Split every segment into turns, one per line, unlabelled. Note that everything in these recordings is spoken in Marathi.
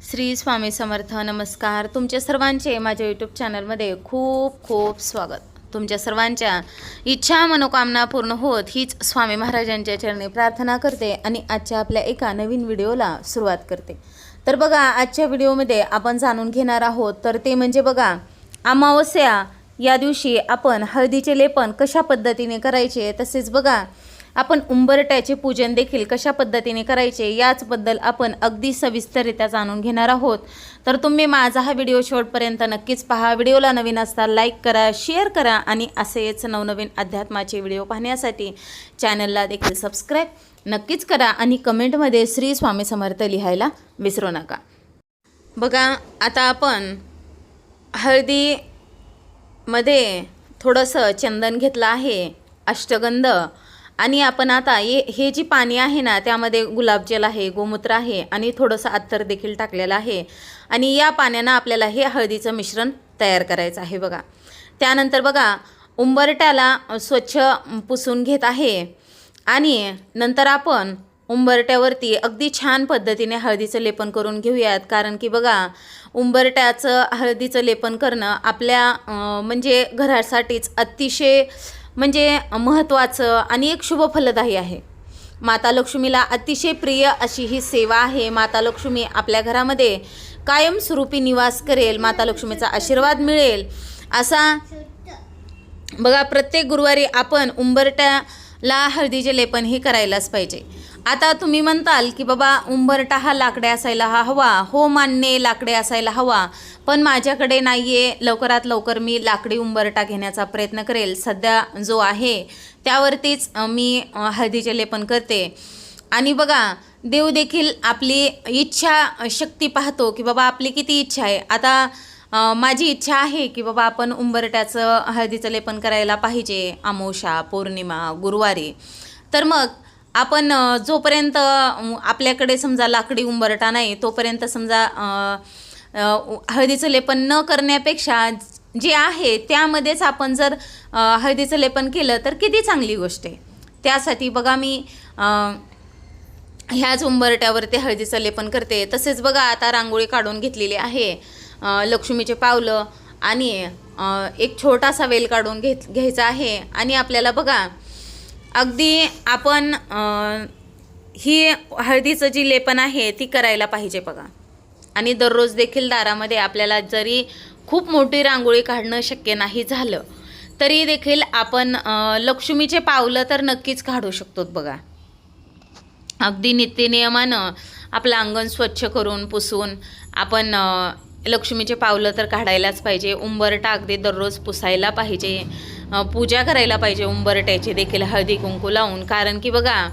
श्री स्वामी समर्थ नमस्कार. तुमच्या सर्वांचे माझ्या यूट्यूब चॅनलमध्ये खूप खूप स्वागत. तुमच्या सर्वांच्या इच्छा मनोकामना पूर्ण होत हीच स्वामी महाराजांच्या चरणी प्रार्थना करते आणि आजच्या आपल्या एका नवीन व्हिडिओला सुरुवात करते. तर बघा आजच्या व्हिडिओमध्ये आपण जाणून घेणार आहोत तर ते म्हणजे बघा अमावस्या या दिवशी आपण हळदीचे लेपन कशा पद्धतीने करायचे तसेच बघा आपण उंबरट्याचे पूजन देखील कशा पद्धतीने करायचे याचबद्दल आपण अगदी सविस्तररित्या जाणून घेणार आहोत. तर तुम्ही माझा हा व्हिडिओ शेवटपर्यंत नक्कीच पहा. व्हिडिओला नवीन असता लाईक करा शेअर करा आणि असेच नवनवीन अध्यात्माचे व्हिडिओ पाहण्यासाठी चॅनलला देखील सबस्क्राईब नक्कीच करा आणि कमेंटमध्ये श्री स्वामी समर्थ लिहायला विसरू नका. बघा आता आपण हळदीमध्ये थोडंसं चंदन घेतलं आहे अष्टगंध. आणि आपण आता हे हे जी पाणी आहे ना त्यामध्ये गुलाबजल आहे गोमूत्र आहे आणि थोडंसं अत्तर देखील टाकलेलं आहे. आणि या पाण्यानं आपल्याला हे हळदीचं मिश्रण तयार करायचं आहे बघा. त्यानंतर बघा उंबरट्याला स्वच्छ पुसून घेत आहे. आणि नंतर आपण उंबरट्यावरती अगदी छान पद्धतीने हळदीचं लेपन करून घेऊयात. कारण की बघा उंबरट्याचं हळदीचं लेपन करणं आपल्या म्हणजे घरासाठीच अतिशय म्हणजे महत्त्वाचं आणि एक शुभफलदायी आहे. माता लक्ष्मीला अतिशय प्रिय अशी ही सेवा आहे. माता लक्ष्मी आपल्या घरामध्ये कायमस्वरूपी निवास करेल माता लक्ष्मीचा आशीर्वाद मिळेल. असा बघा प्रत्येक गुरुवारी आपण उंबरट्याला हळदीचे लेपन हे करायलाच पाहिजे. आता तुम्ही म्हणताल की बाबा उंबरटा हा लाकडे असायला हा हवा हो मान्य लाकडे असायला हवा पण माझ्याकडे नाही आहे लवकरात लवकर मी लाकडी उंबरटा घेण्याचा प्रयत्न करेल. सध्या जो आहे त्यावरतीच मी हळदीचे लेपन करते. आणि बघा देव देखील आपली इच्छा शक्ती पाहतो की बाबा आपली किती इच्छा आहे. आता माझी इच्छा आहे की बाबा आपण उंबरट्याचं हळदीचं लेपन करायला पाहिजे. अमोषा पौर्णिमा गुरुवारी. तर मग आपण जोपर्यंत आपल्याकडे समजा लाकडी उंबरटा नाही तोपर्यंत समजा हळदीचं लेपन न करण्यापेक्षा जे आहे त्यामध्येच आपण जर हळदीचं लेपन केलं तर किती चांगली गोष्ट आहे. त्यासाठी बघा मी ह्याच उंबरट्यावरती हळदीचं लेपन करते. तसेच बघा आता रांगोळी काढून घेतलेली आहे लक्ष्मीचे पावलं आणि एक छोटासा वेल काढून घेत घ्यायचा आहे. आणि आपल्याला बघा अगदी आपण ही हळदीचं जी लेपन आहे ती करायला पाहिजे बघा. आणि दररोज देखील दारामध्ये आपल्याला जरी खूप मोठी रांगोळी काढणं शक्य नाही झालं तरी देखील आपण लक्ष्मीचे पावलं तर नक्कीच काढू शकतो बघा. अगदी नित्यनियमानं आपलं अंगण स्वच्छ करून पुसून आपण लक्ष्मीचे पावलं तर काढायलाच पाहिजे. उंबरटा अगदी दररोज पुसायला पाहिजे. पूजा करायला पाहिजे उंबरट्याची देखील हळदी कुंकू लावून. कारण की बघा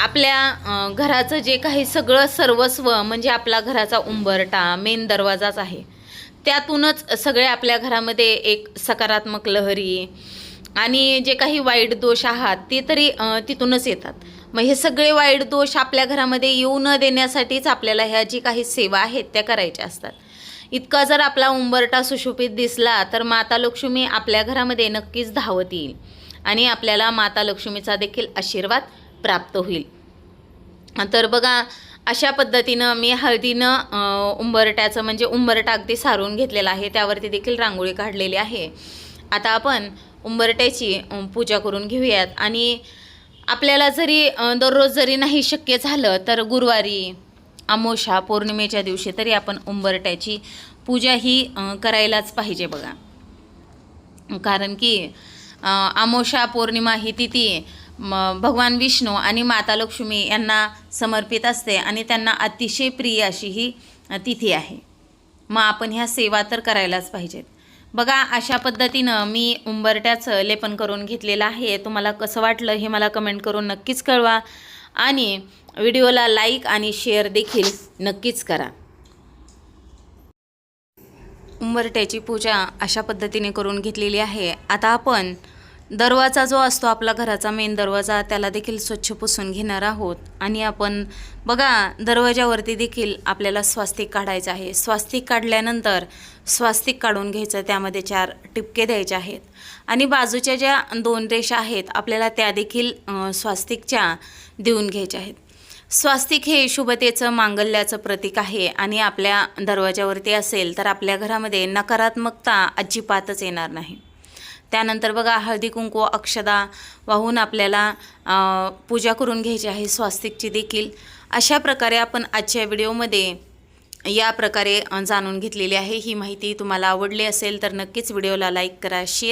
आपल्या घराचं जे काही सगळं सर्वस्व म्हणजे आपला घराचा उंबरटा मेन दरवाजाच आहे. त्यातूनच सगळे आपल्या घरामध्ये एक सकारात्मक लहरी आणि जे काही वाईट दोष आहात ते तरी तिथूनच येतात. मग हे सगळे वाईट दोष आपल्या घरामध्ये येऊ न देण्यासाठीच आपल्याला ह्या जी काही सेवा आहेत त्या करायच्या असतात. इतका जर आपला उंबरटा सुशोभित दिसला तर माता लक्ष्मी आपल्या घरामध्ये नक्कीच धावत येईल. आणि आपल्याला माता लक्ष्मीचा देखील आशीर्वाद प्राप्त होईल. तर बघा अशा पद्धतीनं मी हळदीनं उंबरट्याचं म्हणजे उंबरटा अगदी सारून घेतलेला आहे. त्यावरती देखील रांगोळी काढलेली आहे. आता आपण उंबरट्याची पूजा करून घेऊयात. आणि आपल्याला जरी दररोज जरी नाही शक्य झालं तर गुरुवारी अमोशा पौर्णिमेच्या दिवशी तरी आपण उंबरट्याची पूजा ही करायलाच पाहिजे बघा. कारण की अमोषा पौर्णिमा ही तिथी भगवान विष्णू आणि माता लक्ष्मी यांना समर्पित असते आणि त्यांना अतिशय प्रिय अशी ही तिथी आहे. मग आपण ह्या सेवा तर करायलाच पाहिजेत. बघा अशा पद्धतीनं मी उंबरट्याचं लेपन करून घेतलेलं आहे. तुम्हाला कसं वाटलं हे मला कमेंट करून नक्कीच कळवा. आणि व्हिडिओला लाईक आणि शेअर देखील नक्कीच करा. उंबरट्याची पूजा अशा पद्धतीने करून घेतलेली आहे. आता आपण दरवाजा जो असतो आपला घराचा मेन दरवाजा त्याला देखील स्वच्छ पुसून घेणार आहोत. आणि आपण बघा दरवाजावरती देखील आपल्याला स्वास्तिक काढायचं आहे. स्वास्तिक काढल्यानंतर स्वास्तिक काढून घ्यायचं त्यामध्ये चार टिपके द्यायचे आहेत. आणि बाजूच्या ज्या दोन रेषा आहेत आपल्याला त्या देखील स्वास्तिकच्या देऊन घ्यायच्या आहेत. स्वास्तिक हे शुभतेचं मांगल्याचं प्रतीक आहे आणि आपल्या दरवाजावरती असेल तर आपल्या घरामध्ये नकारात्मकता अजिबातच येणार नाही. त्यानंतर बघा हळदी कुंकू अक्षदा वाहून आपल्याला पूजा करून घ्यायची आहे स्वास्तिकची देखील. अशा प्रकारे आपण आजच्या व्हिडिओमध्ये या प्रकारे जाणून घेतलेली आहे. ही माहिती तुम्हाला आवडली असेल तर नक्कीच व्हिडिओला लाईक करा शेअर